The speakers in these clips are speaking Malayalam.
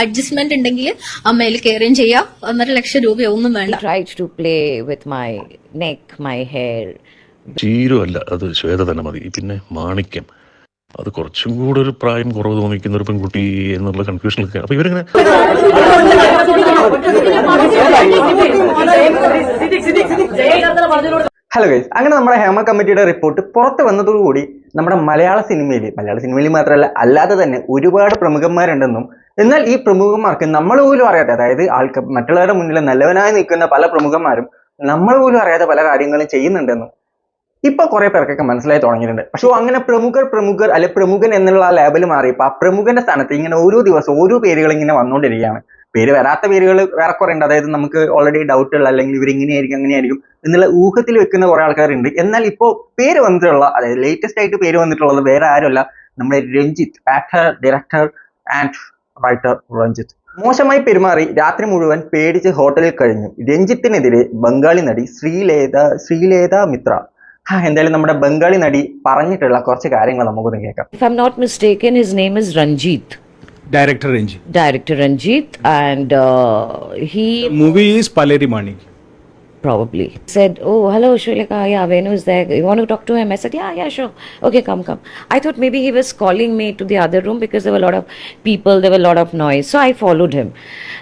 അഡ്ജസ്റ്റ്മെന്റ് ഉണ്ടെങ്കിൽ അമ്മയിൽ കെയറിയും ചെയ്യാം. ഒന്നര ലക്ഷം രൂപ ഒന്നും വേണ്ട. Try to play with my neck my hair ചീരുമല്ല അത് ശ്വേത തന്നെ മതി. പിന്നെ മാണിക്യം. അത് കുറച്ചും കൂടെ ഒരു പ്രായം കുറവ് തോന്നിക്കുന്ന ഒരു പെൺകുട്ടി എന്നുള്ള കൺഫ്യൂഷനൊക്കെ അപ്പൊ ഇവരിങ്ങനെ ഹലോ ഗൈസ് അങ്ങനെ നമ്മുടെ ഹേമ കമ്മിറ്റിയുടെ റിപ്പോർട്ട് പുറത്ത് വന്നതോടുകൂടി നമ്മുടെ മലയാള സിനിമയിൽ മലയാള സിനിമയിൽ മാത്രമല്ല അല്ലാതെ തന്നെ ഒരുപാട് പ്രമുഖന്മാരുണ്ടെന്നും എന്നാൽ ഈ പ്രമുഖന്മാർക്ക് നമ്മൾ പോലും അറിയാതെ അതായത് ആൾക്ക് മറ്റുള്ളവരുടെ മുന്നിൽ നല്ലവനായി നിൽക്കുന്ന പല പ്രമുഖന്മാരും നമ്മൾ പോലും അറിയാതെ പല കാര്യങ്ങളും ചെയ്യുന്നുണ്ടെന്ന് ഇപ്പൊ കുറെ പേർക്കൊക്കെ മനസ്സിലായി തുടങ്ങിയിട്ടുണ്ട്. പക്ഷെ അങ്ങനെ പ്രമുഖർ പ്രമുഖർ അല്ലെ പ്രമുഖൻ എന്നുള്ള ആ ലേബൽ മാറിയപ്പോൾ ആ പ്രമുഖന്റെ സ്ഥാനത്ത് ഇങ്ങനെ ഓരോ ദിവസം ഓരോ പേരുകൾ ഇങ്ങനെ വന്നുകൊണ്ടിരിക്കുകയാണ്. പേര് വരാത്ത പേരുകൾ വേറെ കുറെ ഉണ്ട്. അതായത് നമുക്ക് ഓൾറെഡി ഡൗട്ട് ഉള്ള അല്ലെങ്കിൽ ഇവർ ഇങ്ങനെയായിരിക്കും അങ്ങനെയായിരിക്കും എന്നുള്ള ഊഹത്തിൽ വെക്കുന്ന കുറെ ആൾക്കാരുണ്ട്. എന്നാൽ ഇപ്പോൾ പേര് വന്നിട്ടുള്ള അതായത് ലേറ്റസ്റ്റ് ആയിട്ട് പേര് വന്നിട്ടുള്ളത് വേറെ ആരുമല്ല. നമ്മുടെ Ranjith actor director and writer Ranjith മോശമായി പെരുമാറി രാത്രി മുഴുവൻ പേടിച്ച് ഹോട്ടലിൽ കഴിഞ്ഞു. രഞ്ജിത്തിനെതിരെ ബംഗാളി നടി ശ്രീലേത ശ്രീലേത മിത്ര. എന്തായാലും നമ്മുടെ ബംഗാളി നടി പറഞ്ഞിട്ടുള്ള കുറച്ച് കാര്യങ്ങൾ നമുക്കൊന്ന് കേൾക്കാം. Not mistaken director Ranjith director Ranjith and he movie is Palerimani probably. Said, oh, hello, Shulika, yeah, Venu's there. You want to talk to him? I said, yeah, yeah, sure. Okay, come, come. I thought maybe he was calling me to the other room because there were a lot of people, there were a lot of noise. So I followed him.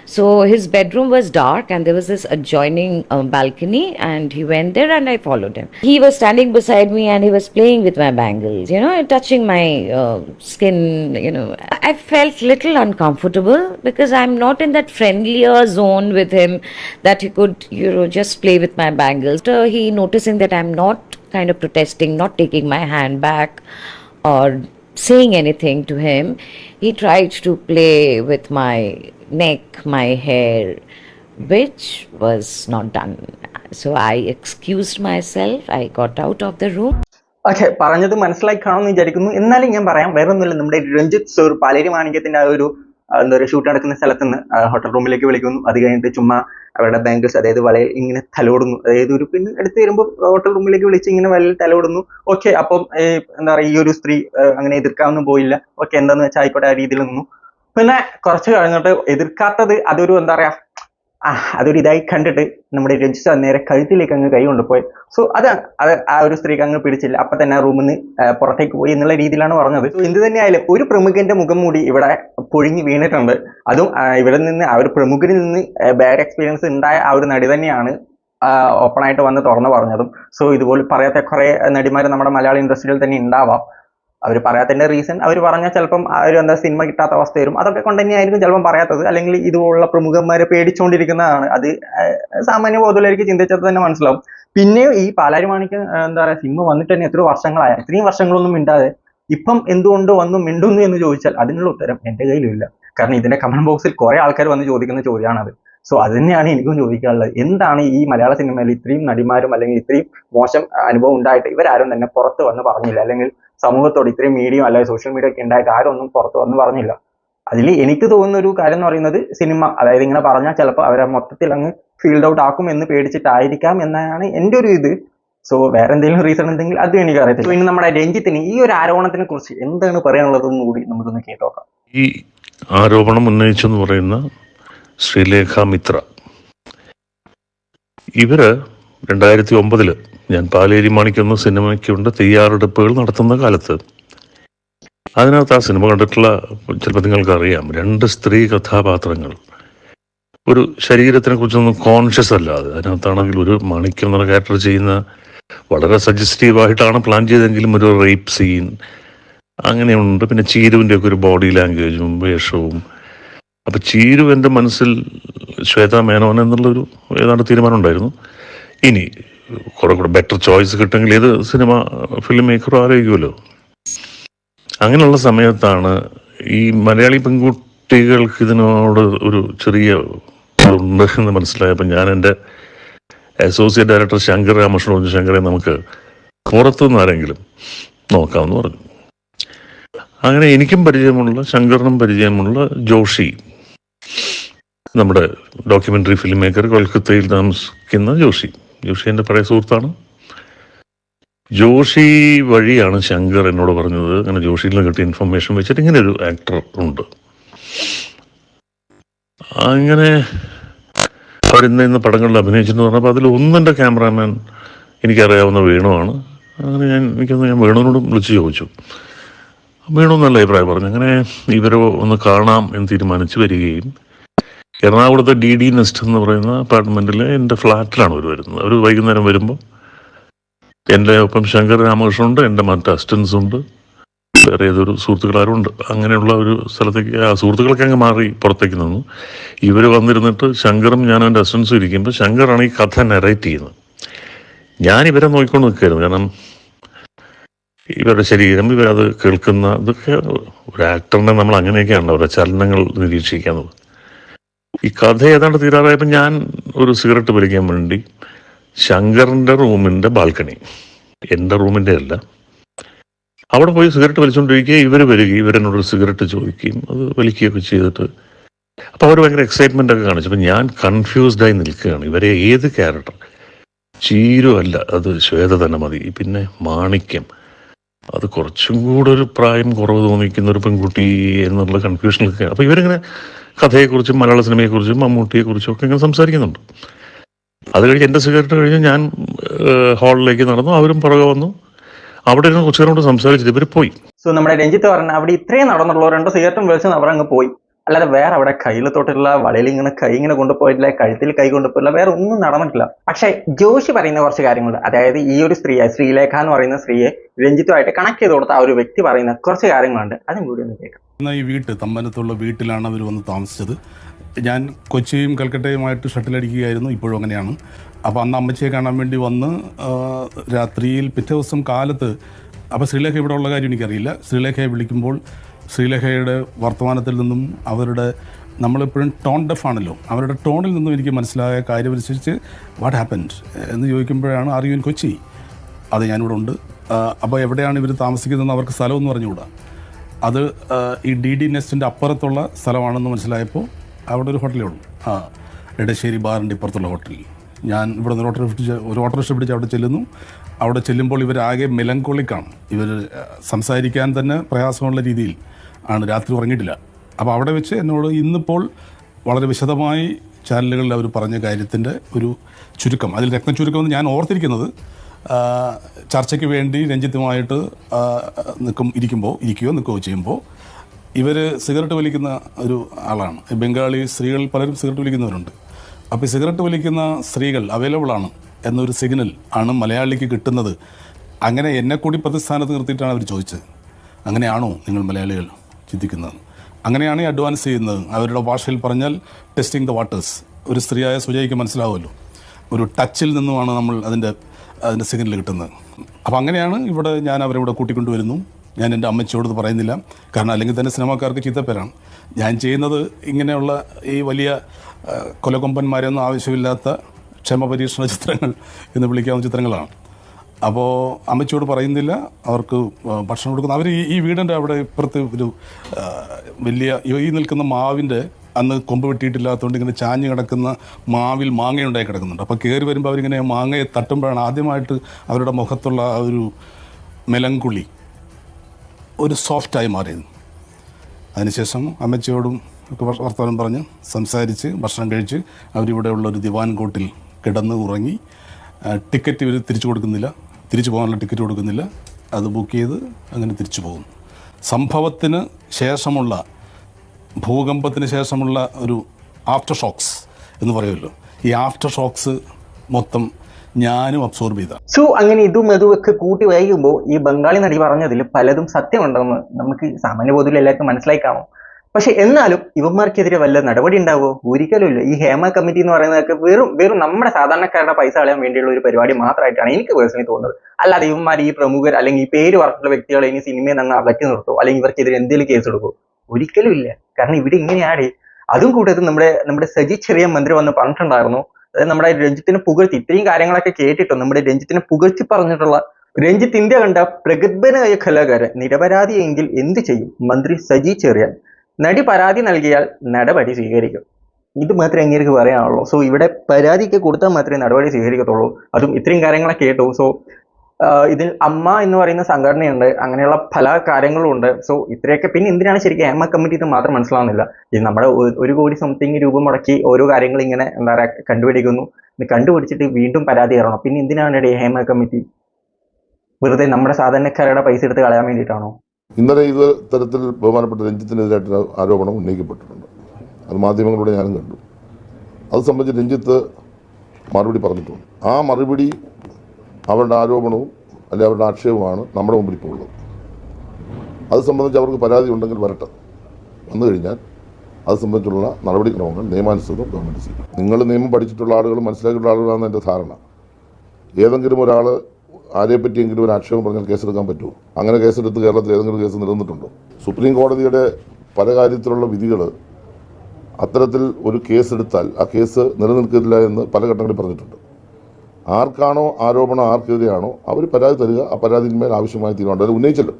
So his bedroom was dark and there was this adjoining um, balcony and he went there and I followed him. He was standing beside me and he was playing with my bangles, you know, touching my uh, skin, you know. I felt little uncomfortable because I'm not in that friendlier zone with him that he could, you know, just play play with my bangles. So he noticing that I'm not kind of protesting, not taking my hand back or saying anything to him, he tried to play with my neck, my hair, which was not done. So I excused myself, I got out of the room. Okay പറഞ്ഞത് മനസ്സിലായി കാണുമെന്ന് വിചാരിക്കുന്നു എന്നാലും ഞാൻ പറയാം വേറൊന്നുമില്ല നമ്മുടെ രഞ്ജിത്ത് സോർ പാലരി മാണിക്യത്തിന്റെ ആ ഒരു എന്താ പറയുക ഷൂട്ട് നടക്കുന്ന സ്ഥലത്ത് നിന്ന് ഹോട്ടൽ റൂമിലേക്ക് വിളിക്കുന്നു. അത് കഴിഞ്ഞിട്ട് ചുമ്മാ അവരുടെ ബാങ്കിൾസ് അതായത് വലയിൽ ഇങ്ങനെ തലോടുന്നു. അതായത് ഒരു പിന്നെ എടുത്ത് വരുമ്പോൾ ഹോട്ടൽ റൂമിലേക്ക് വിളിച്ച് ഇങ്ങനെ വലയിൽ തലോടുന്നു. ഓക്കെ അപ്പം എന്താ പറയുക ഈ ഒരു സ്ത്രീ അങ്ങനെ എതിർക്കാവുന്നു പോയില്ല. ഓക്കെ എന്താണെന്ന് വെച്ചാൽ ആയിക്കോട്ടെ ആ രീതിയിൽ നിന്നു. പിന്നെ കുറച്ച് കഴിഞ്ഞിട്ട് എതിർക്കാത്തത് അതൊരു എന്താ പറയുക അതൊരു ഇതായി കണ്ടിട്ട് നമ്മുടെ രജിസ്റ്റർ നേരെ കഴുത്തിലേക്ക് അങ്ങ് കൈ കൊണ്ടുപോയി. സോ അത് ആ ഒരു സ്ത്രീക്ക് അങ്ങ് പിടിച്ചില്ല. അപ്പൊ തന്നെ റൂമിൽ നിന്ന് പുറത്തേക്ക് പോയി എന്നുള്ള രീതിയിലാണ് പറഞ്ഞത്. സോ എന്ത് തന്നെയായാലും ഒരു പ്രമുഖന്റെ മുഖം മൂടി ഇവിടെ പൊഴിഞ്ഞ് വീണിട്ടുണ്ട്. അതും ഇവിടെ നിന്ന് ആ ഒരു പ്രമുഖരിൽ നിന്ന് ബാഡ് എക്സ്പീരിയൻസ് ഉണ്ടായ ആ ഒരു നടി തന്നെയാണ് ഓപ്പണായിട്ട് വന്ന് തുറന്നു പറഞ്ഞതും. സോ ഇതുപോലെ പറയാത്ത കുറേ നടിമാർ നമ്മുടെ മലയാള ഇൻഡസ്ട്രിയിൽ തന്നെ ഉണ്ടാവാം. അവർ പറയാത്തതിന്റെ റീസൺ അവർ പറഞ്ഞാൽ ചിലപ്പം അവർ എന്താ സിനിമ കിട്ടാത്ത അവസ്ഥ വരും. അതൊക്കെ കൊണ്ട് തന്നെയായിരിക്കും ചിലപ്പം പറയാത്തത്. അല്ലെങ്കിൽ ഇതുപോലുള്ള പ്രമുഖന്മാരെ പേടിച്ചുകൊണ്ടിരിക്കുന്നതാണ് അത് സാമാന്യ ബോധമുള്ളവർക്ക് ചിന്തിച്ചത് തന്നെ മനസ്സിലാവും. പിന്നെ ഈ പാലാരി മാണിക്ക് എന്താ പറയുക സിനിമ വന്നിട്ട് തന്നെ എത്ര വർഷങ്ങളായ. ഇത്രയും വർഷങ്ങളൊന്നും മിണ്ടാതെ ഇപ്പം എന്തുകൊണ്ട് വന്നു മിണ്ടുന്നു എന്ന് ചോദിച്ചാൽ അതിനുള്ള ഉത്തരം എന്റെ കയ്യിലില്ല. കാരണം ഇതിന്റെ കമന്റ് ബോക്സിൽ കുറേ ആൾക്കാർ വന്ന് ചോദിക്കുന്ന ചോദ്യമാണത്. സോ അത് തന്നെയാണ് എനിക്കും ചോദിക്കാനുള്ളത്. എന്താണ് ഈ മലയാള സിനിമയിൽ ഇത്രയും നടിമാരും അല്ലെങ്കിൽ ഇത്രയും മോശം അനുഭവം ഉണ്ടായിട്ട് ഇവരാരും തന്നെ പുറത്ത് വന്ന് പറഞ്ഞില്ല. അല്ലെങ്കിൽ സമൂഹത്തോട് ഇത്രയും മീഡിയം അല്ലെങ്കിൽ സോഷ്യൽ മീഡിയ ഒക്കെ ഉണ്ടായിട്ട് ആരും ഒന്നും പുറത്ത് വന്ന് പറഞ്ഞില്ല. അതിൽ എനിക്ക് തോന്നുന്ന ഒരു കാര്യം എന്ന് പറയുന്നത് സിനിമ അതായത് ഇങ്ങനെ പറഞ്ഞാൽ ചിലപ്പോൾ അവരെ മൊത്തത്തിൽ അങ്ങ് ഫീൽഡ് ഔട്ട് ആക്കും എന്ന് പേടിച്ചിട്ടായിരിക്കാം എന്നാണ് എന്റെ ഒരു ഇത്. സോ വേറെ എന്തെങ്കിലും റീസൺ ഉണ്ടെങ്കിൽ അത് എനിക്ക് അറിയത്തില്ല നമ്മുടെ രഞ്ജിത്തിന് ഈ ഒരു ആരോപണത്തിനെ കുറിച്ച് എന്താണ് പറയാനുള്ളതെന്ന് കൂടി നമുക്കൊന്ന് കേട്ടോക്കാം ഈ ആരോപണം ഉന്നയിച്ചെന്ന് പറയുന്ന ശ്രീലേഖ മിത്ര. ഇവർ രണ്ടായിരത്തി ഒമ്പതിൽ ഞാൻ പാലേരി മാണിക്കുന്ന സിനിമയ്ക്കുണ്ട് തയ്യാറെടുപ്പുകൾ നടത്തുന്ന കാലത്ത്. അതിനകത്ത് ആ സിനിമ കണ്ടിട്ടുള്ള ചിലപ്പോൾ നിങ്ങൾക്കറിയാം രണ്ട് സ്ത്രീ കഥാപാത്രങ്ങൾ. ഒരു ശരീരത്തിനെ കുറിച്ചൊന്നും കോൺഷ്യസ് അല്ല അത് അതിനകത്താണെങ്കിൽ ഒരു മണിക്കം എന്നുള്ള ക്യാരക്ടർ ചെയ്യുന്ന വളരെ സജസ്റ്റീവായിട്ടാണ് പ്ലാൻ ചെയ്തെങ്കിലും ഒരു റേപ്പ് സീൻ അങ്ങനെയുണ്ട്. പിന്നെ ചീരുവിന്റെ ഒക്കെ ഒരു ബോഡി ലാംഗ്വേജും വേഷവും. അപ്പം ചീരു എന്റെ മനസ്സിൽ ശ്വേത മേനോൻ എന്നുള്ളൊരു ഏതാണ്ട് തീരുമാനം ഉണ്ടായിരുന്നു. ഇനി കുറെ കൂടെ ബെറ്റർ ചോയ്സ് കിട്ടുമെങ്കിൽ ഏത് സിനിമ ഫിലിം മേക്കറും ആലോചിക്കുമല്ലോ. അങ്ങനെയുള്ള സമയത്താണ് ഈ മലയാളി പെൺകുട്ടികൾക്ക് ഇതിനോട് ഒരു ചെറിയ ഉണ്ട് എന്ന് മനസ്സിലായപ്പോൾ ഞാൻ എന്റെ അസോസിയേറ്റ് ഡയറക്ടർ ശങ്കർ രാമകൃഷ്ണനോട് ശങ്കറെ നമുക്ക് പുറത്തു നിന്ന് ആരെങ്കിലും നോക്കാമെന്ന് പറഞ്ഞു. അങ്ങനെ എനിക്കും പരിചയമുള്ള ശങ്കറിനും പരിചയമുള്ള ജോഷി നമ്മുടെ ഡോക്യുമെന്ററി ഫിലിം മേക്കർ കൊൽക്കത്തയിൽ താമസിക്കുന്ന ജോഷി. ജോഷി എന്റെ പഴയ സുഹൃത്താണ്. ജോഷി വഴിയാണ് ശങ്കർ എന്നോട് പറഞ്ഞത്. അങ്ങനെ ജോഷിയിൽ നിന്ന് കിട്ടിയ ഇൻഫർമേഷൻ വെച്ചിട്ട് ഇങ്ങനെ ഒരു ആക്ടർ ഉണ്ട്. അങ്ങനെ അവരിന്ന് ഇന്ന് പടങ്ങളിൽ അഭിനയിച്ചെന്ന് പറഞ്ഞപ്പോൾ അതിൽ ഒന്നെന്റെ ക്യാമറാമാൻ എനിക്കറിയാവുന്ന വേണുവാണ്. അങ്ങനെ ഞാൻ എനിക്കൊന്ന് ഞാൻ വേണുവിനോടും വിളിച്ച് ചോദിച്ചു. വേണു എന്നല്ല അഭിപ്രായം പറഞ്ഞു. അങ്ങനെ ഇവരെ ഒന്ന് കാണാം എന്ന് തീരുമാനിച്ച് വരികയും എറണാകുളത്തെ ഡി ഡി നെസ്റ്റ് എന്ന് പറയുന്ന അപ്പാർട്ട്മെന്റിലെ എന്റെ ഫ്ലാറ്റിലാണ് അവർ വരുന്നത്. അവർ വൈകുന്നേരം വരുമ്പോൾ എന്റെ ഒപ്പം ശങ്കർ രാമകൃഷ്ണനുണ്ട് എന്റെ മറ്റ് അസിസ്റ്റൻസ് ഉണ്ട് വേറെ ഏതൊരു സുഹൃത്തുക്കളാരും ഉണ്ട്. അങ്ങനെയുള്ള ഒരു സ്ഥലത്തേക്ക് ആ സുഹൃത്തുക്കളൊക്കെ അങ്ങ് മാറി പുറത്തേക്ക് നിന്നു. ഇവർ വന്നിരുന്നിട്ട് ശങ്കറും ഞാനും എന്റെ അസിസ്റ്റൻസും ഇരിക്കുമ്പോൾ ശങ്കറാണ് ഈ കഥ നെറേറ്റ് ചെയ്യുന്നത്. ഞാൻ ഇവരെ നോക്കിക്കൊണ്ട് നിൽക്കുകയായിരുന്നു കാരണം ഇവരുടെ ശരീരം ഇവരത് കേൾക്കുന്ന ഇതൊക്കെ ഒരു ആക്ടറിനെ നമ്മൾ അങ്ങനെയൊക്കെയാണ് അവരുടെ ചലനങ്ങൾ നിരീക്ഷിക്കുന്നത്. ഈ കഥ ഏതാണ്ട് തീരാറായപ്പോൾ ഞാൻ ഒരു സിഗരറ്റ് വലിക്കാൻ വേണ്ടി ശങ്കറിന്റെ റൂമിന്റെ ബാൽക്കണി. എന്റെ റൂമിന്റെ അല്ല. അവിടെ പോയി സിഗരറ്റ് വലിച്ചുകൊണ്ടിരിക്കുക ഇവർ വരികയും ഇവരെന്നോട് സിഗരറ്റ് ചോദിക്കുകയും അത് വലിക്കുകയൊക്കെ ചെയ്തിട്ട് അപ്പോൾ അവർ ഭയങ്കര എക്സൈറ്റ്മെന്റ് ഒക്കെ കാണിച്ചു. അപ്പം ഞാൻ കൺഫ്യൂസ്ഡായി നിൽക്കുകയാണ്. ഇവരെ ഏത് ക്യാരക്ടർ ചീരു അല്ല. അത് ശ്വേത തന്നെ മതി. പിന്നെ മാണിക്യം. അത് കുറച്ചും കൂടെ ഒരു പ്രായം കുറവ് തോന്നിക്കുന്ന ഒരു പെൺകുട്ടി എന്നുള്ള കൺഫ്യൂഷനിലൊക്കെ അപ്പോൾ ഇവരിങ്ങനെ കഥയെക്കുറിച്ചും മലയാള സിനിമയെക്കുറിച്ചും മമ്മൂട്ടിയെക്കുറിച്ചും ഒക്കെ ഇങ്ങനെ സംസാരിക്കുന്നുണ്ട്. അത് കഴിഞ്ഞ് എന്റെ സിഗരറ്റ് കഴിഞ്ഞ് ഞാൻ ഹാളിലേക്ക് നടന്നു. അവരും പുറകെ വന്നു. അവിടെ ഇരുന്ന് കുറച്ചു നേരം കൊണ്ട് സംസാരിച്ചിട്ട് ഇവർ പോയി. സോ നമ്മുടെ രഞ്ജിത്ത് പറഞ്ഞ അവിടെ ഇത്രയും നടന്നുള്ളൂ. രണ്ട് സിഗരറ്റും വലിച്ച് അവർ അങ്ങ് പോയി. അല്ലാതെ വേറെ അവിടെ കയ്യിൽ തൊട്ടിട്ടില്ല വളയിൽ ഇങ്ങനെ കൈ ഇങ്ങനെ കൊണ്ടുപോയിട്ടില്ല കഴുത്തിൽ കൈ കൊണ്ടുപോയില്ല വേറെ ഒന്നും നടന്നിട്ടില്ല. പക്ഷേ ജോഷി പറയുന്ന കുറച്ച് കാര്യങ്ങളുണ്ട് അതായത് ഈ ഒരു സ്ത്രീയെ ശ്രീലേഖ എന്ന് പറയുന്ന സ്ത്രീയെ രഞ്ജിത്തുമായിട്ട് കണക്ട് ചെയ്ത് കൊടുത്ത ആ ഒരു വ്യക്തി പറയുന്ന കുറച്ച് കാര്യങ്ങളുണ്ട്. അതും കൂടി ഒന്ന് കേൾക്കാം. എന്ന ഈ വീട്ട് തമ്പനത്തുള്ള വീട്ടിലാണ് അവർ വന്ന് താമസിച്ചത്. ഞാൻ കൊച്ചിയും കൽക്കട്ടയുമായിട്ട് ഷട്ടിലടിക്കുകയായിരുന്നു ഇപ്പോഴും അങ്ങനെയാണ്. അപ്പോൾ അന്ന് അമ്മച്ചിയെ കാണാൻ വേണ്ടി വന്ന് രാത്രിയിൽ പിറ്റേ ദിവസം കാലത്ത് അപ്പോൾ ശ്രീലേഖ ഇവിടെ ഉള്ള കാര്യം എനിക്കറിയില്ല. ശ്രീലേഖയെ വിളിക്കുമ്പോൾ ശ്രീലേഖയുടെ വർത്തമാനത്തിൽ നിന്നും അവരുടെ നമ്മളെപ്പോഴും ടോൺ ഡെഫ് ആണല്ലോ അവരുടെ ടോണിൽ നിന്നും എനിക്ക് മനസ്സിലായ കാര്യമനുസരിച്ച് വാട്ട് ഹാപ്പൻഡ് എന്ന് ചോദിക്കുമ്പോഴാണ് ഇൻ കൊച്ചി. അത് ഞാനിവിടെ ഉണ്ട്. അപ്പോൾ എവിടെയാണ് ഇവർ താമസിക്കുന്നതെന്ന് അവർക്ക് സ്ഥലമൊന്നും അറിഞ്ഞുകൂടാ അത് ഈ ഡി ഡി നെസ്റ്റിന്റെ അപ്പുറത്തുള്ള സ്ഥലമാണെന്ന് മനസ്സിലായപ്പോൾ അവിടെ ഒരു ഹോട്ടലേ ഉള്ളൂ. ആ എടശ്ശേരി ബാറിന്റെ ഇപ്പുറത്തുള്ള ഹോട്ടലിൽ ഞാൻ ഇവിടെ നിന്ന് ഓട്ടോ പിടിച്ച് ഒരു ഓട്ടോറിക്ഷ പിടിച്ച് അവിടെ ചെല്ലുന്നു. അവിടെ ചെല്ലുമ്പോൾ ഇവർ ആകെ മെലങ്കോളിക്കാണ് ഇവർ സംസാരിക്കാൻ തന്നെ പ്രയാസമുള്ള രീതിയിൽ ആണ്. രാത്രി ഉറങ്ങിയിട്ടില്ല. അപ്പോൾ അവിടെ വെച്ച് എന്നോട് ഇന്നിപ്പോൾ വളരെ വിശദമായി ചാനലുകളിൽ അവർ പറഞ്ഞ കാര്യത്തിന്റെ ഒരു ചുരുക്കം. അതിൽ രക്തം ചുരുക്കം എന്ന് ഞാൻ ഓർത്തിരിക്കുന്നത് ചർച്ചയ്ക്ക് വേണ്ടി രഞ്ജിത്തുമായിട്ട് നിൽക്കും ഇരിക്കുമ്പോൾ ഇരിക്കുകയോ നിൽക്കുകയോ ചെയ്യുമ്പോൾ ഇവർ സിഗരറ്റ് വലിക്കുന്ന ഒരു ആളാണ്. ബംഗാളി സ്ത്രീകൾ പലരും സിഗരറ്റ് വലിക്കുന്നവരുണ്ട്. അപ്പോൾ സിഗരറ്റ് വലിക്കുന്ന സ്ത്രീകൾ അവൈലബിൾ ആണ് എന്നൊരു സിഗ്നൽ ആണ് മലയാളിക്ക് കിട്ടുന്നത്. അങ്ങനെ എന്നെ കൂടി പ്രതിസ്ഥാനത്ത് നിർത്തിയിട്ടാണ് അവർ ചോദിച്ചത്. അങ്ങനെയാണോ നിങ്ങൾ മലയാളികൾ ചിന്തിക്കുന്നത്? അങ്ങനെയാണ് അഡ്വാൻസ് ചെയ്യുന്നത്. അവരുടെ ഭാഷയിൽ പറഞ്ഞാൽ ടെസ്റ്റിംഗ് ദ വാട്ടേഴ്സ് ഒരു സ്ത്രീയായ സുജയ്ക്ക് മനസ്സിലാവുമല്ലോ. ഒരു ടച്ചിൽ നിന്നുമാണ് നമ്മൾ അതിന്റെ അതിന്റെ സിഗ്നൽ കിട്ടുന്നത്. അപ്പോൾ അങ്ങനെയാണ് ഇവിടെ ഞാൻ അവരെ ഇവിടെ കൂട്ടിക്കൊണ്ടുവരുന്നു. ഞാൻ എന്റെ അമ്മച്ചിയോട് ഇത് പറയുന്നില്ല. കാരണം അല്ലെങ്കിൽ തന്നെ സിനിമാക്കാർക്ക് ചീത്തപ്പേരാണ് ഞാൻ ചെയ്യുന്നത് ഇങ്ങനെയുള്ള ഈ വലിയ കൊലകൊമ്പന്മാരെയൊന്നും ആവശ്യമില്ലാത്ത ക്ഷമ പരീക്ഷണ ചിത്രങ്ങൾ എന്ന് വിളിക്കാവുന്ന ചിത്രങ്ങളാണ്. അപ്പോൾ അമ്മച്ചിയോട് പറയുന്നില്ല. അവർക്ക് ഭക്ഷണം കൊടുക്കുന്നു. അവർ ഈ വീടിന്റെ അവിടെ ഇപ്പുറത്ത് ഒരു വലിയ ഈ നിൽക്കുന്ന മാവിന്റെ അന്ന് കൊമ്പ് വെട്ടിയിട്ടില്ലാത്തതുകൊണ്ട് ഇങ്ങനെ ചാഞ്ഞ് കിടക്കുന്ന മാവിൽ മാങ്ങയുണ്ടായി കിടക്കുന്നുണ്ട്. അപ്പോൾ കയറി വരുമ്പോൾ അവരിങ്ങനെ മാങ്ങയെ തട്ടുമ്പോഴാണ് ആദ്യമായിട്ട് അവരുടെ മുഖത്തുള്ള ആ ഒരു മെലങ്കുളി ഒരു സോഫ്റ്റായി മാറിയത്. അതിനുശേഷം അമ്മച്ചിയോടും ഒക്കെ വർത്തമാനം പറഞ്ഞ് സംസാരിച്ച് ഭക്ഷണം കഴിച്ച് അവരിവിടെ ഉള്ള ഒരു ദിവാൻ കോട്ടിൽ കിടന്ന് ഉറങ്ങി ടിക്കറ്റ് ഇവർ തിരിച്ചു കൊടുക്കുന്നില്ല. തിരിച്ചു പോകാനുള്ള ടിക്കറ്റ് കൊടുക്കുന്നില്ല. അത് ബുക്ക് ചെയ്ത് അങ്ങനെ തിരിച്ചു പോകും സംഭവത്തിന് ശേഷമുള്ള ഭൂകമ്പത്തിന് ശേഷമുള്ള ഒരു ആഫ്റ്റർ ഷോക്സ് എന്ന് പറയുമല്ലോ. ഈ ആഫ്റ്റർ ഷോക്സ് മൊത്തം ഞാനും അബ്സോർബ് ചെയ്ത സോ അങ്ങനെ ഇതും അതും ഒക്കെ കൂട്ടി വൈകുമ്പോൾ ഈ ബംഗാളി നടി പറഞ്ഞതിൽ പലതും സത്യമുണ്ടെന്ന് നമുക്ക് സാമാന്യ ബോധത്തിൽ എല്ലാവർക്കും മനസ്സിലായി കാണും. പക്ഷെ എന്നാലും ഇവന്മാർക്കെതിരെ വല്ല നടപടി ഉണ്ടാവുമോ ഒരിക്കലും ഇല്ല. ഈ ഹേമ കമ്മിറ്റി എന്ന് പറയുന്നതൊക്കെ വെറും വെറും നമ്മുടെ സാധാരണക്കാരുടെ പൈസ കളയാൻ വേണ്ടിയുള്ള ഒരു പരിപാടി മാത്രമായിട്ടാണ് എനിക്ക് പേഴ്സണലി തോന്നുന്നത്. അല്ലാതെ ഇവന്മാർ ഈ പ്രമുഖർ അല്ലെങ്കിൽ ഈ പേര് പറഞ്ഞിട്ടുള്ള വ്യക്തികളെ ഇനി സിനിമയിൽ നിന്ന് അകറ്റി നിർത്തുമോ അല്ലെങ്കിൽ ഇവർക്കെതിരെ എന്തെങ്കിലും കേസ് എടുക്കുമോ ഒരിക്കലും ഇല്ല. കാരണം ഇവിടെ ഇങ്ങനെയാണ് അതും കൂടാതെ നമ്മുടെ നമ്മുടെ സജി ചെറിയ മന്ത്രി വന്ന് പറഞ്ഞിട്ടുണ്ടായിരുന്നു. അതായത് നമ്മുടെ രഞ്ജിത്തിനെ പുകഴ്ത്തി ഇത്രയും കാര്യങ്ങളൊക്കെ കേട്ടിട്ടോ നമ്മുടെ രഞ്ജിത്തിനെ പുകഴ്ത്തി പറഞ്ഞിട്ടുള്ള രഞ്ജിത്ത് ഇന്ത്യ കണ്ട പ്രഗത്ഭനായ കലാകാരൻ നിരപരാധിയെങ്കിൽ എന്ത് ചെയ്യും? മന്ത്രി സജി ചെറിയാൻ. നടി പരാതി നൽകിയാൽ നടപടി സ്വീകരിക്കും. ഇത് മാത്രമേ അങ്ങേർക്ക് പറയാനുള്ളൂ. സോ ഇവിടെ പരാതിക്ക് കൊടുത്താൽ മാത്രമേ നടപടി സ്വീകരിക്കത്തുള്ളൂ. അതും ഇത്രയും കാര്യങ്ങളൊക്കെ കേട്ടു. സോ ഇതിൽ അമ്മ എന്ന് പറയുന്ന സംഘടനയുണ്ട്. അങ്ങനെയുള്ള പല കാര്യങ്ങളും ഉണ്ട്. സോ ഇത്രയൊക്കെ പിന്നെ എന്തിനാണ് ശരിക്കും ഹേമ കമ്മിറ്റി ഇത് മാത്രം മനസ്സിലാവുന്നില്ല. ഇത് നമ്മുടെ ഒരു കോടി സംതിങ് രൂപ മുടക്കി ഓരോ കാര്യങ്ങൾ ഇങ്ങനെ എന്താ പറയുക കണ്ടുപിടിക്കുന്നു. കണ്ടുപിടിച്ചിട്ട് വീണ്ടും പരാതി കയറണം പിന്നെ എന്തിനാണ് ഈ ഹേമ കമ്മിറ്റി വെറുതെ നമ്മുടെ സാധാരണക്കാരുടെ പൈസ എടുത്ത് കളയാൻ വേണ്ടിയിട്ടാണോ? ഇന്നലെ ഇത് തരത്തിൽ ബഹുമാനപ്പെട്ട രഞ്ജിത്തിനെതിരായിട്ട് ആരോപണം ഉന്നയിക്കപ്പെട്ടിട്ടുണ്ട്. അത് മാധ്യമങ്ങളിലൂടെ ഞാനും കണ്ടു. അത് സംബന്ധിച്ച് രഞ്ജിത്ത് മറുപടി പറഞ്ഞിട്ടുണ്ട്. ആ മറുപടി അവരുടെ ആരോപണവും അല്ലെ അവരുടെ ആക്ഷേപമാണ് നമ്മുടെ മുമ്പിൽ ഇപ്പോൾ ഉള്ളത് അത് സംബന്ധിച്ച് അവർക്ക് പരാതി ഉണ്ടെങ്കിൽ വരട്ടെ. വന്നു കഴിഞ്ഞാൽ അത് സംബന്ധിച്ചുള്ള നടപടിക്രമങ്ങൾ നിയമാനുസൃതം ഗവൺമെന്റ് ചെയ്യും നിങ്ങൾ നിയമം പഠിച്ചിട്ടുള്ള ആളുകൾ മനസ്സിലാക്കിയിട്ടുള്ള ആളുകളാണെന്ന് എന്റെ ധാരണ. ഏതെങ്കിലും ഒരാൾ ആരെപ്പറ്റിയെങ്കിലും ഒരു ആക്ഷേപം പറഞ്ഞാൽ കേസെടുക്കാൻ പറ്റുമോ? അങ്ങനെ കേസെടുത്ത് കേരളത്തിൽ ഏതെങ്കിലും കേസ് നിലനിന്നിട്ടുണ്ടോ? സുപ്രീം കോടതിയുടെ പല കാര്യത്തിലുള്ള വിധികൾ അത്തരത്തിൽ ഒരു കേസെടുത്താൽ ആ കേസ് നിലനിൽക്കില്ല എന്ന് പല ഘട്ടങ്ങളിൽ പറഞ്ഞിട്ടുണ്ട്. ആർക്കാണോ ആരോപണം ആർക്കെതിരെയാണോ അവർ പരാതി തരിക ആ പരാതിന്മേൽ ആവശ്യമായ തീരുമാനം അത് ഉന്നയിച്ചല്ലോ.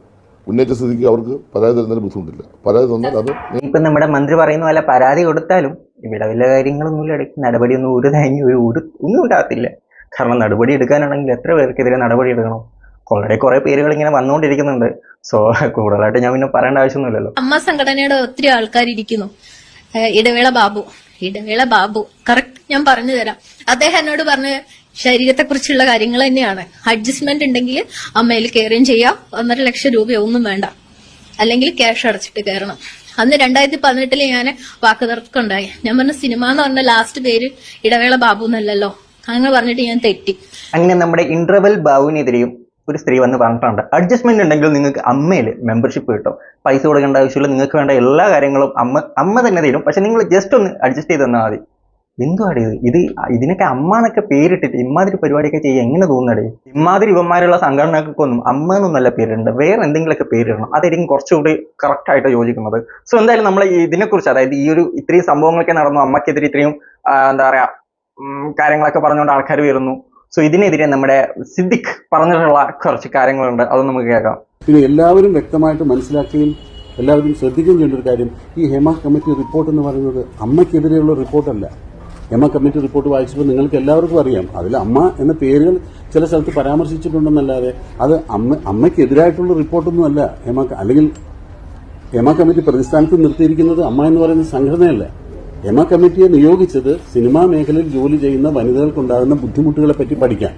ഉന്നയിച്ച സ്ഥിതിക്ക് അവർക്ക് പരാതി തരുന്നതിന് ബുദ്ധിമുട്ടില്ല. പരാതി തന്നാൽ അത് ഇപ്പം നമ്മുടെ മന്ത്രി പറയുന്ന പോലെ പരാതി കൊടുത്താലും ഇവിടെ വലിയ കാര്യങ്ങളൊന്നുമില്ല. ഇടയ്ക്ക് നടപടിയൊന്നും ഒരു തേങ്ങി ഒരു ഒരു ഒന്നും ഉണ്ടാകത്തില്ല. കാരണം നടപടി എടുക്കാനാണെങ്കിൽ എത്ര പേർക്കെതിരെ നടപടി എടുക്കണം? വളരെ കുറെ പേരുകൾ ഇങ്ങനെ വന്നുകൊണ്ടിരിക്കുന്നുണ്ട്. സോ കൂടുതലായിട്ട് ഞാൻ പിന്നെ പറയേണ്ട ആവശ്യമൊന്നുമില്ലല്ലോ. അമ്മ സംഘടനയുടെ ഒത്തിരി ആൾക്കാർ ഇരിക്കുന്നു ഇടവേള ബാബു ഇടവേള ബാബു. കറക്റ്റ് ഞാൻ പറഞ്ഞു തരാം. അദ്ദേഹം എന്നോട് പറഞ്ഞ ശരീരത്തെക്കുറിച്ചുള്ള കാര്യങ്ങൾ തന്നെയാണ്. അഡ്ജസ്റ്റ്മെന്റ് ഉണ്ടെങ്കിൽ അമ്മയിൽ കയറുകയും ചെയ്യാം. ഒന്നര ലക്ഷം രൂപയൊന്നും വേണ്ട. അല്ലെങ്കിൽ ക്യാഷ് അടച്ചിട്ട് കയറണം. അന്ന് രണ്ടായിരത്തി പതിനെട്ടിൽ ഞാൻ വാക്കുതർക്കം ഉണ്ടായി ഞാൻ പറഞ്ഞ സിനിമ എന്ന് പറഞ്ഞ ലാസ്റ്റ് പേര് ഇടവേള ബാബു എന്നല്ലല്ലോ. അങ്ങനെ പറഞ്ഞിട്ട് ഞാൻ തെറ്റി. അങ്ങനെ നമ്മുടെ ഇന്റർവെൽ ബാബുവിനെതിരെയും ഒരു സ്ത്രീ വന്ന് പറഞ്ഞിട്ടുണ്ട്. അഡ്ജസ്റ്റ്മെന്റ് ഉണ്ടെങ്കിൽ നിങ്ങൾക്ക് അമ്മയിൽ മെമ്പർഷിപ്പ് കിട്ടും. പൈസ കൊടുക്കേണ്ട ആവശ്യമില്ല. നിങ്ങൾക്ക് വേണ്ട എല്ലാ കാര്യങ്ങളും അമ്മ അമ്മ തന്നെ തരും. പക്ഷെ നിങ്ങൾ ജസ്റ്റ് ഒന്ന് അഡ്ജസ്റ്റ് ചെയ്ത് തന്നാൽ മതി. എന്തുവാടി ഇത്? ഇത് ഇതിനൊക്കെ അമ്മ എന്നൊക്കെ പേരിട്ടിട്ട് ഇമ്മാതിരി പരിപാടിയൊക്കെ ചെയ്യാൻ എങ്ങനെ തോന്നടേ ഇമ്മാതിരി ഇവന്മാരുള്ള സംഘടനകൾക്കൊന്നും അമ്മ എന്നൊന്നല്ല പേരിടേണ്ടത്. വേറെ എന്തെങ്കിലുമൊക്കെ പേരിടണം. അതായിരിക്കും കുറച്ചുകൂടി കറക്റ്റായിട്ട് യോജിക്കുന്നത്. സോ എന്തായാലും നമ്മൾ ഇതിനെക്കുറിച്ച് അതായത് ഈ ഒരു ഇത്രയും സംഭവങ്ങളൊക്കെ നടന്നു അമ്മയ്ക്കെതിരെ ഇത്രയും എന്താ പറയാ കാര്യങ്ങളൊക്കെ പറഞ്ഞുകൊണ്ട് ആൾക്കാർ വരുന്നു. സോ ഇതിനെതിരെ നമ്മുടെ സിദ്ദിഖ് പറഞ്ഞിട്ടുള്ള കുറച്ച് കാര്യങ്ങളുണ്ട്. അത് നമുക്ക് കേൾക്കാം. പിന്നെ എല്ലാവരും വ്യക്തമായിട്ട് മനസ്സിലാക്കുകയും എല്ലാവരും ശ്രദ്ധിക്കുകയും ചെയ്യേണ്ട ഒരു കാര്യം ഈ ഹേമ കമ്മിറ്റി റിപ്പോർട്ട് എന്ന് പറയുന്നത് അമ്മയ്ക്കെതിരെയുള്ള റിപ്പോർട്ടല്ല ഹേമ കമ്മിറ്റി റിപ്പോർട്ട് വായിച്ചപ്പോൾ നിങ്ങൾക്ക് എല്ലാവർക്കും അറിയാം. അതിൽ അമ്മ എന്ന പേരുകൾ ചില സ്ഥലത്ത് പരാമർശിച്ചിട്ടുണ്ടെന്നല്ലാതെ അത് അമ്മ അമ്മയ്ക്കെതിരായിട്ടുള്ള റിപ്പോർട്ടൊന്നുമല്ല. എ അല്ലെങ്കിൽ ഹേമ കമ്മിറ്റി പ്രതിസ്ഥാനത്ത് നിർത്തിയിരിക്കുന്നത് അമ്മ എന്ന് പറയുന്ന സംഘടനയല്ല. ഹേമ കമ്മിറ്റിയെ നിയോഗിച്ചത് സിനിമാ മേഖലയിൽ ജോലി ചെയ്യുന്ന വനിതകൾക്കുണ്ടാകുന്ന ബുദ്ധിമുട്ടുകളെ പറ്റി പഠിക്കാൻ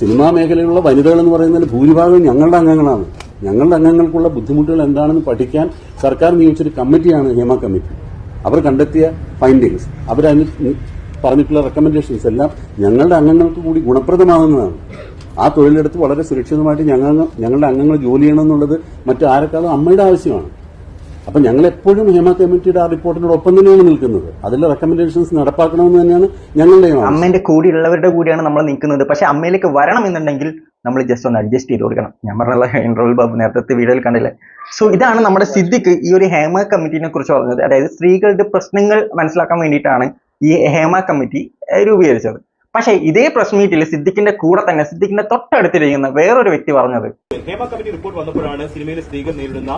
സിനിമാ മേഖലയിലുള്ള വനിതകൾ എന്ന് പറയുന്നതിൽ ഭൂരിഭാഗം ഞങ്ങളുടെ അംഗങ്ങളാണ്. ഞങ്ങളുടെ അംഗങ്ങൾക്കുള്ള ബുദ്ധിമുട്ടുകൾ എന്താണെന്ന് പഠിക്കാൻ സർക്കാർ നിയോഗിച്ചൊരു കമ്മിറ്റിയാണ് ഹേമ കമ്മിറ്റി. അവർ കണ്ടെത്തിയ ഫൈൻഡിങ്സ് അവരതിന് പറഞ്ഞിട്ടുള്ള റെക്കമെൻഡേഷൻസ് എല്ലാം ഞങ്ങളുടെ അംഗങ്ങൾക്ക് കൂടി ഗുണപ്രദമാകുന്നതാണ്. ആ തൊഴിലെടുത്ത് വളരെ സുരക്ഷിതമായിട്ട് ഞങ്ങൾ ഞങ്ങളുടെ അംഗങ്ങൾ ജോലി ചെയ്യണമെന്നുള്ളത് മറ്റാരെക്കാളും അമ്മയുടെ ആവശ്യമാണ്. അപ്പം ഞങ്ങൾ എപ്പോഴും ഹേമ കമ്മിറ്റിയുടെ ആ റിപ്പോർട്ടിനോടൊപ്പം തന്നെയാണ് നിൽക്കുന്നത്. അതിലെ റെക്കമെൻഡേഷൻസ് നടപ്പാക്കണമെന്ന് തന്നെയാണ് ഞങ്ങളുടെ. അമ്മേന്റെ കൂടെയുള്ളവരുടെ കൂടിയാണ് നമ്മൾ നിൽക്കുന്നത്. പക്ഷെ അമ്മയിലേക്ക് വരണം എന്നുണ്ടെങ്കിൽ നമ്മൾ ജസ്റ്റ് ഒന്ന് അഡ്ജസ്റ്റ് ചെയ്ത് കൊടുക്കണം. ഞാൻ പറഞ്ഞുള്ള എൻറോൾ ബാബു നേരത്തെ വീഡിയോയിൽ കണ്ടില്ലേ? സോ ഇതാണ് നമ്മുടെ സിദ്ധിക്ക് ഈ ഒരു ഹേമ കമ്മിറ്റിനെ കുറിച്ച് പറഞ്ഞത്. അതായത് സ്ത്രീകളുടെ പ്രശ്നങ്ങൾ മനസ്സിലാക്കാൻ വേണ്ടിയിട്ടാണ് ഈ ഹേമ കമ്മിറ്റി രൂപീകരിച്ചത്. പക്ഷേ ഇതേ പ്രസ് മീറ്റിൽ സിദ്ദിഖിന്റെ കൂടെ തന്നെ സിദ്ദിഖിന്റെ തൊട്ടടുത്തിരിക്കുന്ന വേറൊരു വ്യക്തി പറഞ്ഞത്. ഹേമ കമ്മിറ്റി റിപ്പോർട്ട് വന്നപ്പോഴാണ് സിനിമയിലെ സ്ത്രീകൾ നേരിടുന്ന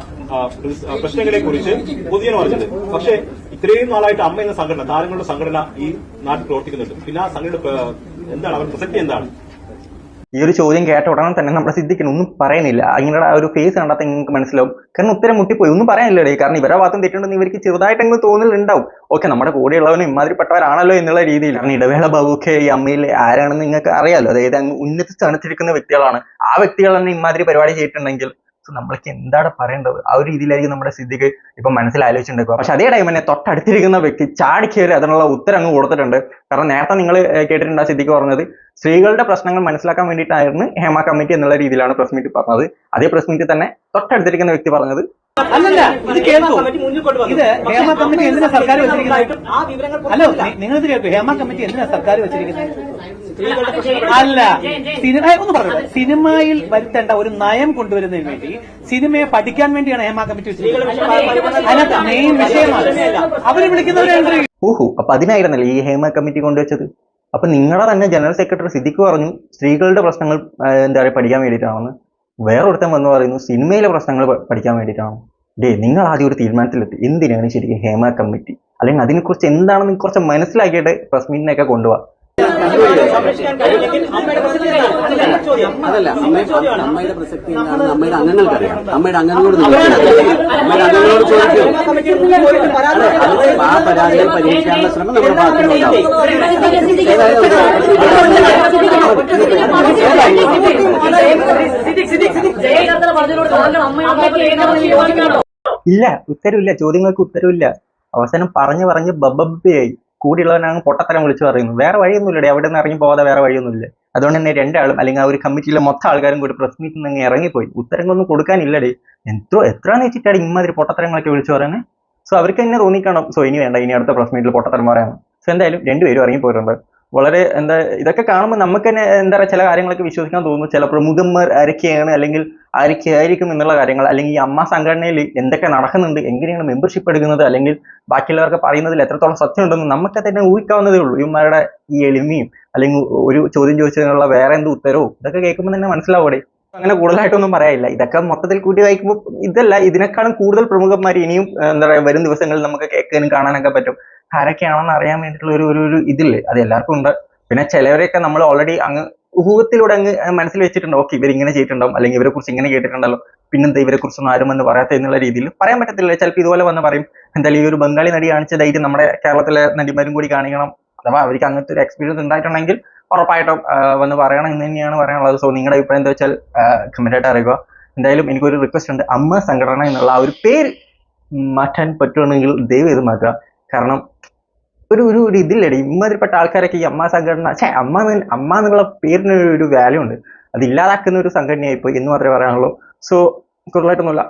പ്രശ്നങ്ങളെ കുറിച്ച് പൊതുജനം അറിഞ്ഞത് പക്ഷേ ഇത്രയും നാളായിട്ട് അമ്മ എന്ന സംഘടന താരങ്ങളുടെ സംഘടന ഈ നാട്ടിൽ പ്രവർത്തിക്കുന്നുണ്ട്. പിന്നെ ആ സംഘടന എന്താണ്? അവരുടെ പ്രസക്തി എന്താണ്? ഈ ഒരു ചോദ്യം കേട്ട ഉടനെ തന്നെ നമ്മുടെ സിദ്ധിക്കണം. ഒന്നും പറയുന്നില്ല. അങ്ങനെയുള്ള ആ ഒരു ഫേസ് കണ്ടാൽ നിങ്ങൾക്ക് മനസ്സിലാവും. കാരണം ഉത്തരം മുട്ടിപ്പോയി. ഒന്നും പറയാനില്ലേ കാരണം ഇവരെ ഭാഗത്തും തെറ്റുണ്ടെന്ന് ഇവർക്ക് ചെറുതായിട്ടെങ്കിലും തോന്നലുണ്ടാവും. ഓക്കെ നമ്മുടെ കൂടെയുള്ളവനും ഇമാതിരിപ്പെട്ടവരാണല്ലോ എന്നുള്ള രീതിയിൽ. കാരണം ഇടവേള ബാബുക്കെ ഈ അമ്മയിൽ ആരാണെന്ന് നിങ്ങൾക്ക് അറിയാലോ. അതായത് അങ്ങ് ഉന്നത സ്ഥാനത്തിരിക്കുന്ന വ്യക്തികളാണ്. ആ വ്യക്തികൾ തന്നെ ഇമാതിരി പരിപാടി ചെയ്തിട്ടുണ്ടെങ്കിൽ so നമ്മൾക്ക് എന്താണ് പറയേണ്ടത്? ആ ഒരു രീതിയിലായിരിക്കും നമ്മുടെ സിദ്ദിഖ് ഇപ്പൊ മനസ്സിൽ ആലോചിച്ചിട്ടുണ്ടാക്കുക പക്ഷെ അതേ ടൈം തന്നെ തൊട്ടടുത്തിരിക്കുന്ന വ്യക്തി ചാടി കയറി അതിനുള്ള ഉത്തരം അങ്ങ് കൊടുത്തിട്ടുണ്ട്. കാരണം നേരത്തെ നിങ്ങൾ കേട്ടിട്ടുണ്ട് ആ സിദ്ദിഖ് പറഞ്ഞത്? സ്ത്രീകളുടെ പ്രശ്നങ്ങൾ മനസ്സിലാക്കാൻ വേണ്ടിയിട്ടായിരുന്നു ഹേമ കമ്മിറ്റി എന്നുള്ള രീതിയിലാണ് പ്രസ് മീറ്റ് പറഞ്ഞത്. അതേ പ്രസ് മീറ്റിൽ തന്നെ തൊട്ടടുത്തിരിക്കുന്ന വ്യക്തി പറഞ്ഞത് അല്ലല്ല ഇത് കേൾക്കൂ. ഇത് ഹേമ കമ്മിറ്റി എന്തിനാ സർക്കാർ വെച്ചിരിക്കുന്നത്? ഹലോ നിങ്ങൾ ഇത് കേൾക്കൂ. ഹേമ കമ്മിറ്റി എന്തിനാ സർക്കാർ വെച്ചിരിക്കുന്നത്? അല്ല സിനിമ ഒന്ന് പറഞ്ഞു സിനിമയിൽ വരുത്തേണ്ട ഒരു നയം കൊണ്ടുവരുന്നതിന് വേണ്ടി സിനിമയെ പഠിക്കാൻ വേണ്ടിയാണ് ഹേമ കമ്മിറ്റി വെച്ചിരിക്കുന്നത്. അതിനകത്ത് മെയിൻ വിഷയമാണ്. അവർ വിളിക്കുന്നവരെ ഇന്റർവ്യൂ ഊഹു അപ്പൊ അതിനായിരുന്നല്ലേ ഈ ഹേമ കമ്മിറ്റി കൊണ്ടുവച്ചത്? അപ്പൊ നിങ്ങളുടെ തന്നെ ജനറൽ സെക്രട്ടറി സിദ്ദിഖ് പറഞ്ഞു സ്ത്രീകളുടെ പ്രശ്നങ്ങൾ എന്താ പറയുക പഠിക്കാൻ വേണ്ടിയിട്ടാണെന്ന്. വേറൊരുത്തൻ വന്ന് പറയുന്നു സിനിമയിലെ പ്രശ്നങ്ങൾ പഠിക്കാൻ വേണ്ടിയിട്ടാണോ? ഡേ നിങ്ങൾ ആദ്യം ഒരു തീരുമാനത്തിലെത്തി. എന്തിനാണ് ശരിക്കും ഹേമ കമ്മിറ്റി? അല്ലെങ്കിൽ അതിനെക്കുറിച്ച് എന്താണെന്ന് കുറച്ച് മനസ്സിലാക്കിയിട്ട് പ്രസ് മീറ്റിനൊക്കെ കൊണ്ടുപോവാ കഴിയില്ലെങ്കിൽ അമ്മയുടെ പ്രസക്തി എന്താണ്? അതല്ല. അമ്മയുടെ അംഗങ്ങൾക്കറിയാം. അമ്മയുടെ അംഗങ്ങൾക്ക് അറിയാം അമ്മയുടെ അംഗങ്ങളോട്. അമ്മയുടെ അംഗങ്ങളോട് ചോദിക്കും. ആ പരാതികൾ പരിഹരിക്കാനുള്ള ശ്രമം നമ്മുടെ ഭാഗത്തുനിന്നുണ്ടാവും. ഇല്ല ഉത്തരവില്ല. ചോദ്യങ്ങൾക്ക് ഉത്തരവില്ല. അവസാനം പറഞ്ഞു പറഞ്ഞ് ബബ്ബയായി കൂടിയുള്ളവനാണ് പൊട്ടത്തരം വിളിച്ചു പറയുന്നു. വേറെ വഴിയൊന്നുമില്ലടെ. അവിടെ നിന്ന് ഇറങ്ങി പോകാതെ വേറെ വഴിയൊന്നുമില്ല. അതുകൊണ്ട് തന്നെ രണ്ടാളും അല്ലെങ്കിൽ ആ ഒരു കമ്മിറ്റിയിലെ മൊത്തം ആൾക്കാരും കൂടി പ്രസ് മീറ്റിൽ നിന്ന് ഇറങ്ങിപ്പോയി. ഉത്തരങ്ങളൊന്നും കൊടുക്കാനില്ലടേ. എത്ര എത്രയാണെന്ന് വെച്ചിട്ടാണ് ഇമാതിരി പൊട്ടത്തരങ്ങളൊക്കെ വിളിച്ചു പറയുന്നത് സോ അവർക്ക് തന്നെ തോന്നിക്കണം. സോ ഇനി വേണ്ട ഇനി അടുത്ത പ്രസ് മീറ്റിൽ പൊട്ടത്തരം പറയാം സോ എന്തായാലും രണ്ടുപേരും ഇറങ്ങിപ്പോയിട്ടുണ്ട് വളരെ എന്താ ഇതൊക്കെ കാണുമ്പോൾ നമുക്ക് തന്നെ എന്താ പറയുക ചില കാര്യങ്ങളൊക്കെ വിശ്വസിക്കാൻ തോന്നുന്നു. ചില പ്രമുഖന്മാർ ആരൊക്കെയാണ് അല്ലെങ്കിൽ ആരൊക്കെയായിരിക്കും എന്നുള്ള കാര്യങ്ങൾ. അല്ലെങ്കിൽ ഈ അമ്മ സംഘടനയിൽ എന്തൊക്കെ നടക്കുന്നുണ്ട് എങ്ങനെയാണ് മെമ്പർഷിപ്പ് എടുക്കുന്നത് അല്ലെങ്കിൽ ബാക്കിയുള്ളവർക്ക് പറയുന്നതിൽ എത്രത്തോളം സത്യമുണ്ടെന്ന് നമുക്ക് തന്നെ ഊഹിക്കാവുന്നതേ ഉള്ളൂ. ഇവന്മാരുടെ ഈ എളിമയും അല്ലെങ്കിൽ ഒരു ചോദ്യം ചോദിച്ചതിനുള്ള വേറെ എന്ത് ഉത്തരവും ഇതൊക്കെ കേൾക്കുമ്പോൾ തന്നെ മനസ്സിലാവൂടെ. അങ്ങനെ കൂടുതലായിട്ടൊന്നും പറയാനില്ല. ഇതൊക്കെ മൊത്തത്തിൽ കൂട്ടി വായിക്കുമ്പോൾ ഇതല്ല ഇതിനേക്കാളും കൂടുതൽ പ്രമുഖന്മാർ ഇനിയും എന്താ പറയുക വരും ദിവസങ്ങളിൽ നമുക്ക് കേൾക്കാനും കാണാനൊക്കെ പറ്റും. ആരൊക്കെയാണെന്ന് അറിയാൻ വേണ്ടിയിട്ടുള്ള ഒരു ഒരു ഇതില്ലേ? അത് എല്ലാവർക്കും ഉണ്ട്. പിന്നെ ചിലവരെയൊക്കെ നമ്മൾ ഓൾറെഡി അങ്ങ് ഊഹത്തിലൂടെ അങ്ങ് മനസ്സിൽ വെച്ചിട്ടുണ്ട്. ഓക്കെ ഇവർ ഇങ്ങനെ ചെയ്തിട്ടുണ്ടാവും. അല്ലെങ്കിൽ ഇവരെ കുറിച്ച് ഇങ്ങനെ കേട്ടിട്ടുണ്ടല്ലോ പിന്നെന്താ ഇവരെ കുറിച്ചൊന്നും ആരും വന്ന് പറയാത്ത എന്നുള്ള രീതിയിൽ പറയാൻ പറ്റത്തില്ല. ചിലപ്പോൾ ഇതുപോലെ വന്ന് പറയും. എന്തായാലും ഈ ഒരു ബംഗാളി നടി കാണിച്ച ധൈര്യം നമ്മുടെ കേരളത്തിലെ നടിമാരും കൂടി കാണിക്കണം. അഥവാ അവർക്ക് അങ്ങനത്തെ ഒരു എക്സ്പീരിയൻസ് ഉണ്ടായിട്ടുണ്ടെങ്കിൽ ഉറപ്പായിട്ടും വന്ന് പറയണം എന്ന് തന്നെയാണ് പറയാനുള്ളത്. സോ നിങ്ങളുടെ അഭിപ്രായം എന്താ വെച്ചാൽ കമന്റ് ആയിട്ട് അറിയുക. എന്തായാലും എനിക്കൊരു റിക്വസ്റ്റ് ഉണ്ട്. അമ്മ സംഘടന എന്നുള്ള ആ ഒരു പേര് മാറ്റാൻ പറ്റുവാണെങ്കിൽ ദയവ് ചെയ്ത് മാറ്റുക കാരണം ഒരു ഒരു ഒരു ഇതില്ലടി. ഇമ്മാതിരിപ്പെട്ട ആൾക്കാരൊക്കെ ഈ അമ്മ സംഘടന ഛേ അമ്മ അമ്മ എന്നുള്ള പേരിന് ഒരു വാല്യൂ ഉണ്ട്. അത് ഇല്ലാതാക്കുന്ന ഒരു സംഘടനയായിപ്പോയി എന്ന് മാത്രമേ പറയാനുള്ളൂ. സോ കൂടുതലായിട്ടൊന്നുമില്ല